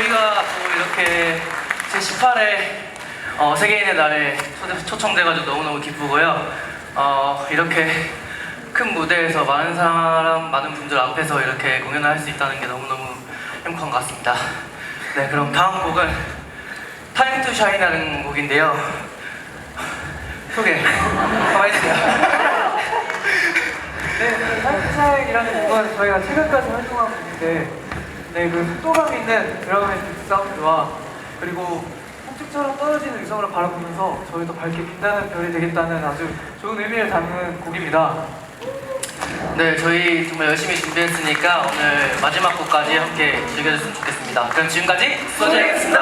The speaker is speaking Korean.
저희가 또 이렇게 제18회 어, 세계인의 날에 초, 청돼가지고 너무너무 기쁘고요. 어, 이렇게 큰 무대에서 많은 사람, 많은 분들 앞에서 이렇게 공연을 할 수 있다는 게 너무너무 행복한 것 같습니다. 네, 그럼 다음 곡은 타임 투 샤인이라는 곡인데요. 소개 가만히 있어요. 네, 타임 투 샤인이라는 곡은 저희가 최근까지 활동한 곡인데 네, 그 속도감 있는 드라마틱 사운드와 그리고 폭죽처럼 떨어지는 의성을 바라보면서 저희도 밝게 빛나는 별이 되겠다는 아주 좋은 의미를 담은 곡입니다. 네, 저희 정말 열심히 준비했으니까 오늘 마지막 곡까지 함께 즐겨줬으면 좋겠습니다. 그럼 지금까지 소재였습니다.